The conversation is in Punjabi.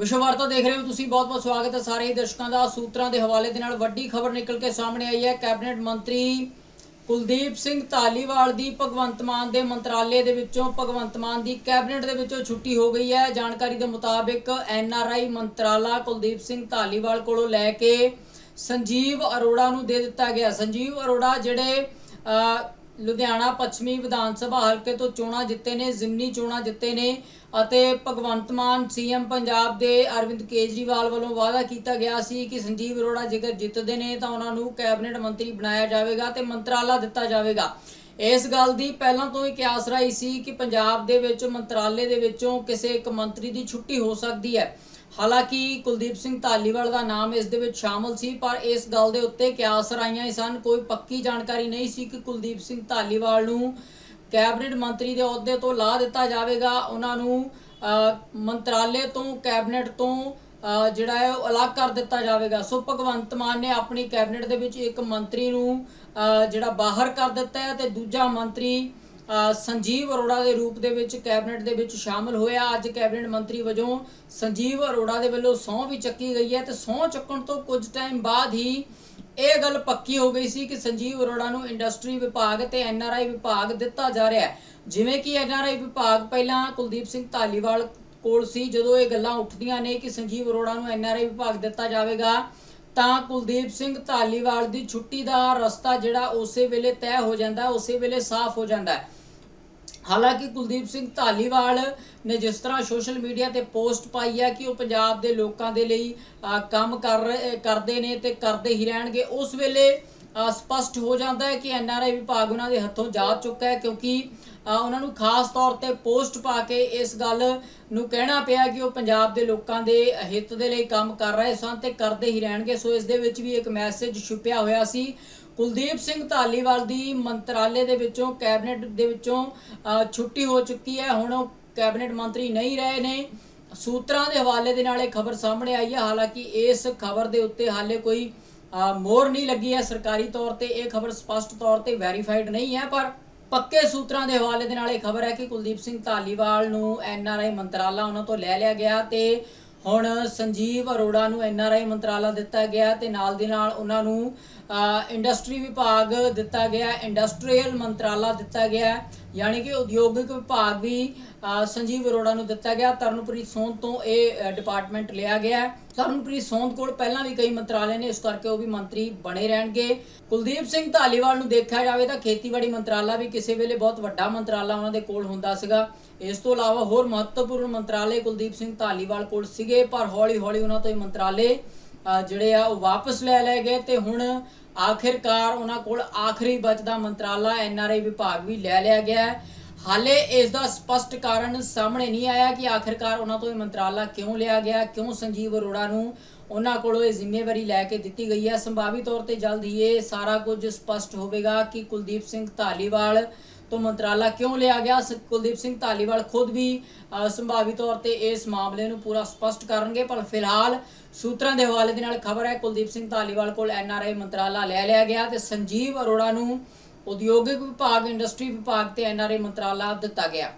ਵਿਸ਼ਵ ਵਾਰਤਾ ਦੇਖ ਰਹੇ ਹੋ ਤੁਸੀਂ ਬਹੁਤ-ਬਹੁਤ ਸਵਾਗਤ ਹੈ ਸਾਰੇ ਹੀ ਦਰਸ਼ਕਾਂ ਦਾ। ਸੂਤਰਾਂ ਦੇ ਹਵਾਲੇ ਦੇ ਨਾਲ ਵੱਡੀ ਖਬਰ ਨਿਕਲ ਕੇ ਸਾਹਮਣੇ ਆਈ ਹੈ। ਕੈਬਨਿਟ ਮੰਤਰੀ ਕੁਲਦੀਪ ਸਿੰਘ ਧਾਲੀਵਾਲ ਦੀ ਭਗਵੰਤ ਮਾਨ ਦੇ ਮੰਤਰਾਲੇ ਦੇ ਵਿੱਚੋਂ ਭਗਵੰਤ ਮਾਨ ਦੀ ਕੈਬਨਿਟ ਦੇ ਵਿੱਚੋਂ ਛੁੱਟੀ ਹੋ ਗਈ ਹੈ। ਜਾਣਕਾਰੀ ਦੇ ਮੁਤਾਬਿਕ ਆਈ ਮੰਤਰਾਲਾ ਕੁਲਦੀਪ ਸਿੰਘ ਧਾਲੀਵਾਲ ਕੋਲੋਂ ਲੈ ਕੇ ਸੰਜੀਵ ਅਰੋੜਾ ਨੂੰ ਦੇ ਦਿੱਤਾ ਗਿਆ। ਸੰਜੀਵ ਅਰੋੜਾ ਜਿਹੜੇ ਲੁਧਿਆਣਾ ਪੱਛਮੀ ਵਿਧਾਨ ਸਭਾ ਹਲਕੇ ਤੋਂ ਚੋਣਾਂ ਜਿੱਤੇ ਨੇ, ਜ਼ਿਮਨੀ ਚੋਣਾਂ ਜਿੱਤੇ ਨੇ ਅਤੇ ਭਗਵੰਤ ਮਾਨ ਸੀਐਮ ਪੰਜਾਬ ਦੇ ਅਰਵਿੰਦ ਕੇਜਰੀਵਾਲ ਵੱਲੋਂ ਵਾਅਦਾ ਕੀਤਾ ਗਿਆ ਸੀ ਕਿ ਸੰਜੀਵ ਅਰੋੜਾ ਜੇਕਰ ਜਿੱਤਦੇ ਨੇ ਤਾਂ ਉਹਨਾਂ ਨੂੰ ਕੈਬਨਿਟ ਮੰਤਰੀ ਬਣਾਇਆ ਜਾਵੇਗਾ ਤੇ ਮੰਤਰਾਲਾ ਦਿੱਤਾ ਜਾਵੇਗਾ। ਇਸ ਗੱਲ ਦੀ ਪਹਿਲਾਂ ਤੋਂ ਹੀ ਕਿਆਸ ਰਹੀ ਸੀ ਕਿ ਪੰਜਾਬ ਦੇ ਵਿੱਚ, ਮੰਤਰਾਲੇ ਦੇ ਵਿੱਚੋਂ ਕਿਸੇ ਇੱਕ ਮੰਤਰੀ ਦੀ ਛੁੱਟੀ ਹੋ ਸਕਦੀ ਹੈ। ਹਾਲਾਂਕਿ ਕੁਲਦੀਪ ਸਿੰਘ ਧਾਲੀਵਾਲ ਦਾ ਨਾਮ ਇਸ ਦੇ ਵਿੱਚ ਸ਼ਾਮਲ ਸੀ, ਪਰ ਇਸ ਗੱਲ ਦੇ ਉੱਤੇ ਕਿਆਸ ਰਾਈਆਂ ਹੀ ਸਨ। ਕੋਈ ਪੱਕੀ ਜਾਣਕਾਰੀ ਨਹੀਂ ਸੀ ਕਿ ਕੁਲਦੀਪ ਸਿੰਘ ਧਾਲੀਵਾਲ ਨੂੰ ਕੈਬਨਿਟ ਮੰਤਰੀ ਦੇ ਅਹੁਦੇ ਤੋਂ ਲਾ ਦਿੱਤਾ ਜਾਵੇਗਾ। ਉਹਨਾਂ ਨੂੰ ਮੰਤਰਾਲੇ ਤੋਂ, ਕੈਬਨਿਟ ਤੋਂ ਜਿਹੜਾ ਹੈ ਉਹ ਅਲੱਗ ਕਰ ਦਿੱਤਾ ਜਾਵੇਗਾ। ਸੋ ਭਗਵੰਤ ਮਾਨ ਨੇ ਆਪਣੀ ਕੈਬਨਿਟ ਦੇ ਵਿੱਚ ਇੱਕ ਮੰਤਰੀ ਨੂੰ ਜਿਹੜਾ ਬਾਹਰ ਕਰ ਦਿੱਤਾ ਹੈ ਤੇ ਦੂਜਾ ਮੰਤਰੀ ਸੰਜੀਵ ਅਰੋੜਾ ਦੇ ਰੂਪ ਦੇ ਵਿੱਚ ਕੈਬਨਿਟ ਦੇ ਵਿੱਚ ਸ਼ਾਮਲ ਹੋਇਆ। ਅੱਜ ਕੈਬਨਿਟ ਮੰਤਰੀ ਵਜੋਂ ਸੰਜੀਵ ਅਰੋੜਾ ਦੇ ਵੱਲੋਂ ਸਹੁੰ ਵੀ ਚੱਕੀ ਗਈ ਹੈ ਤੇ ਸਹੁੰ ਚੱਕਣ ਤੋਂ ਕੁਝ ਟਾਈਮ ਬਾਅਦ ਹੀ ਇਹ ਗੱਲ ਪੱਕੀ ਹੋ ਗਈ ਸੀ ਕਿ ਸੰਜੀਵ ਅਰੋੜਾ ਨੂੰ ਇੰਡਸਟਰੀ ਵਿਭਾਗ ਤੇ ਐਨਆਰਆਈ ਵਿਭਾਗ ਦਿੱਤਾ ਜਾ ਰਿਹਾ ਹੈ। ਜਿਵੇਂ ਕਿ ਐਨਆਰਆਈ ਵਿਭਾਗ ਪਹਿਲਾਂ ਕੁਲਦੀਪ ਸਿੰਘ ਧਾਲੀਵਾਲ ਕੋਲ ਸੀ, ਜਦੋਂ ਇਹ ਗੱਲਾਂ ਉੱਠਦੀਆਂ ਨੇ ਕਿ ਸੰਜੀਵ ਅਰੋੜਾ ਨੂੰ ਐਨਆਰਆਈ ਵਿਭਾਗ ਦਿੱਤਾ ਜਾਵੇਗਾ, ਤਾਂ ਕੁਲਦੀਪ ਸਿੰਘ ਧਾਲੀਵਾਲ ਦੀ ਛੁੱਟੀ ਦਾ ਰਸਤਾ ਜਿਹੜਾ ਉਸੇ ਵੇਲੇ ਤੈਅ ਹੋ ਜਾਂਦਾ, ਉਸੇ ਵੇਲੇ ਸਾਫ਼ ਹੋ ਜਾਂਦਾ ਹੈ। ਹਾਲਾਂਕਿ ਕੁਲਦੀਪ ਸਿੰਘ ਧਾਲੀਵਾਲ ਨੇ ਜਿਸ ਤਰ੍ਹਾਂ ਸੋਸ਼ਲ ਮੀਡੀਆ ਤੇ ਪੋਸਟ ਪਾਈ ਹੈ ਕਿ ਉਹ ਪੰਜਾਬ ਦੇ ਲੋਕਾਂ ਦੇ ਲਈ ਕੰਮ ਕਰ ਰਹੇ- ਕਰਦੇ ਨੇ ਤੇ ਕਰਦੇ ਹੀ ਰਹਿਣਗੇ, ਉਸ ਵੇਲੇ ਸਪਸ਼ਟ ਹੋ ਜਾਂਦਾ ਹੈ ਕਿ ਐਨਆਰਆਈ ਵਿਭਾਗ ਉਹਨਾਂ ਦੇ ਹੱਥੋਂ ਜਾ ਚੁੱਕਾ ਹੈ ਕਿਉਂਕਿ ਉਹਨਾਂ ਨੂੰ ਖਾਸ ਤੌਰ ਤੇ ਪੋਸਟ ਪਾ ਕੇ ਇਸ ਗੱਲ ਨੂੰ ਕਹਿਣਾ ਪਿਆ ਕਿ ਉਹ ਪੰਜਾਬ ਦੇ ਲੋਕਾਂ ਦੇ ਹਿੱਤ ਦੇ ਲਈ ਕੰਮ ਕਰ ਰਹੇ ਸਨ ਤੇ ਕਰਦੇ ਹੀ ਰਹਿਣਗੇ। ਸੋ ਇਸ ਦੇ ਵਿੱਚ ਵੀ ਇੱਕ ਮੈਸੇਜ ਛੁਪਿਆ ਹੋਇਆ ਸੀ। ਕੁਲਦੀਪ ਸਿੰਘ ਧਾਲੀਵਾਲ ਦੀ ਮੰਤਰਾਲੇ ਦੇ ਵਿੱਚੋਂ, ਕੈਬਨਿਟ ਦੇ ਵਿੱਚੋਂ ਛੁੱਟੀ ਹੋ ਚੁੱਕੀ ਹੈ। ਹੁਣ ਉਹ ਕੈਬਨਿਟ ਮੰਤਰੀ ਨਹੀਂ ਰਹੇ ਨੇ। ਸੂਤਰਾਂ ਦੇ ਹਵਾਲੇ ਦੇ ਨਾਲ ਇਹ ਖਬਰ ਸਾਹਮਣੇ ਆਈ ਹੈ। ਹਾਲਾਂਕਿ ਇਸ ਖਬਰ ਦੇ ਉੱਤੇ ਹਾਲੇ ਕੋਈ ਮੋਹਰ ਨਹੀਂ ਲੱਗੀ ਹੈ ਸਰਕਾਰੀ ਤੌਰ ਤੇ, ਇਹ ਖਬਰ ਸਪਸ਼ਟ ਤੌਰ ਤੇ ਵੈਰੀਫਾਈਡ ਨਹੀਂ ਹੈ, ਪਰ ਪੱਕੇ ਸੂਤਰਾਂ ਦੇ ਹਵਾਲੇ ਦੇ ਨਾਲ ਇਹ ਖਬਰ ਹੈ ਕਿ ਕੁਲਦੀਪ ਸਿੰਘ ਧਾਲੀਵਾਲ ਨੂੰ ਐਨਆਰਆਈ ਮੰਤਰਾਲਾ ਉਹਨਾਂ ਤੋਂ ਲੈ ਲਿਆ ਗਿਆ ਤੇ ਹੁਣ ਸੰਜੀਵ ਅਰੋੜਾ ਨੂੰ ਐਨਆਰਆਈ ਮੰਤਰਾਲਾ ਦਿੱਤਾ ਗਿਆ ਤੇ ਨਾਲ ਦੀ ਨਾਲ ਉਹਨਾਂ ਨੂੰ ਇੰਡਸਟਰੀ ਵਿਭਾਗ ਦਿੱਤਾ ਗਿਆ ਇੰਡਸਟਰੀਅਲ ਮੰਤਰਾਲਾ ਦਿੱਤਾ ਗਿਆ ਯਾਨੀ ਕਿ ਉਦਯੋਗਿਕ ਵਿਭਾਗ ਵੀ ਸੰਜੀਵ ਅਰੋੜਾ ਨੂੰ ਦਿੱਤਾ ਗਿਆ, ਤਰਨਪ੍ਰੀਤ ਸੋਨ ਤੋਂ ਇਹ ਡਿਪਾਰਟਮੈਂਟ ਲਿਆ ਗਿਆ ਤਰਨਪ੍ਰੀਤ ਸੋਨ ਕੋਲ ਪਹਿਲਾਂ ਵੀ ਕਈ ਮੰਤਰਾਲੇ ਨੇ, ਇਸ ਕਰਕੇ ਉਹ ਵੀ ਮੰਤਰੀ ਬਣੇ ਰਹਿਣਗੇ। ਕੁਲਦੀਪ ਸਿੰਘ ਧਾਲੀਵਾਲ ਨੂੰ ਦੇਖਿਆ ਜਾਵੇ ਤਾਂ ਖੇਤੀਬਾੜੀ ਮੰਤਰਾਲਾ ਵੀ ਕਿਸੇ ਵੇਲੇ ਬਹੁਤ ਵੱਡਾ ਮੰਤਰਾਲਾ ਉਹਨਾਂ ਦੇ ਕੋਲ ਹੁੰਦਾ ਸੀਗਾ। ਇਸ ਤੋਂ ਇਲਾਵਾ ਹੋਰ ਮਹੱਤਵਪੂਰਨ ਮੰਤਰਾਲੇ ਕੁਲਦੀਪ ਸਿੰਘ ਧਾਲੀਵਾਲ ਕੋਲ ਸੀਗੇ, ਪਰ ਹੌਲੀ-ਹੌਲੀ ਉਹਨਾਂ ਤੋਂ ਇਹ ਮੰਤਰਾਲੇ ਜਿਹੜੇ ਆ ਉਹ ਵਾਪਸ ਲੈ ਲਏ ਗਏ ਤੇ ਹੁਣ ਆਖਿਰਕਾਰ ਉਹਨਾਂ ਕੋਲ ਆਖਰੀ ਬਚਦਾ ਮੰਤਰਾਲਾ ਐਨਆਰਆਈ ਵਿਭਾਗ ਵੀ ਲੈ ਲਿਆ ਗਿਆ ਹੈ। ਹਾਲੇ ਇਸ ਦਾ ਸਪਸ਼ਟ ਕਾਰਨ ਸਾਹਮਣੇ ਨਹੀਂ ਆਇਆ ਕਿ ਆਖਿਰਕਾਰ ਉਹਨਾਂ ਤੋਂ ਇਹ ਮੰਤਰਾਲਾ ਕਿਉਂ ਲਿਆ ਗਿਆ, ਕਿਉਂ ਸੰਜੀਵ ਅਰੋੜਾ ਨੂੰ ਉਹਨਾਂ ਕੋਲੋਂ ਇਹ ਜ਼ਿੰਮੇਵਾਰੀ ਲੈ ਕੇ ਦਿੱਤੀ ਗਈ ਹੈ। ਸੰਭਾਵੀ ਤੌਰ ਤੇ ਜਲਦ ਹੀ ਇਹ ਸਾਰਾ ਕੁਝ ਸਪਸ਼ਟ ਹੋਵੇਗਾ ਕਿ ਕੁਲਦੀਪ ਸਿੰਘ ਧਾਲੀਵਾਲ ਤੋਂ ਮੰਤਰਾਲਾ ਕਿਉਂ ਲਿਆ ਗਿਆ। ਸ- ਕੁਲਦੀਪ ਸਿੰਘ ਧਾਲੀਵਾਲ ਖੁਦ ਵੀ ਸੰਭਾਵੀ ਤੌਰ ਤੇ ਇਸ ਮਾਮਲੇ ਨੂੰ ਪੂਰਾ ਸਪਸ਼ਟ ਕਰਨਗੇ, ਪਰ ਫਿਲਹਾਲ ਸੂਤਰਾਂ ਦੇ ਹਵਾਲੇ ਦੇ ਨਾਲ ਖਬਰ ਹੈ, ਕੁਲਦੀਪ ਸਿੰਘ ਧਾਲੀਵਾਲ ਕੋਲ ਐਨਆਰਆਈ ਮੰਤਰਾਲਾ ਲੈ ਲਿਆ ਗਿਆ ਤੇ ਸੰਜੀਵ ਅਰੋੜਾ ਨੂੰ ਉਦਯੋਗਿਕ ਵਿਭਾਗ ਇੰਡਸਟਰੀ ਵਿਭਾਗ ਤੇ ਐਨਆਰਆਈ ਮੰਤਰਾਲਾ ਦਿੱਤਾ ਗਿਆ।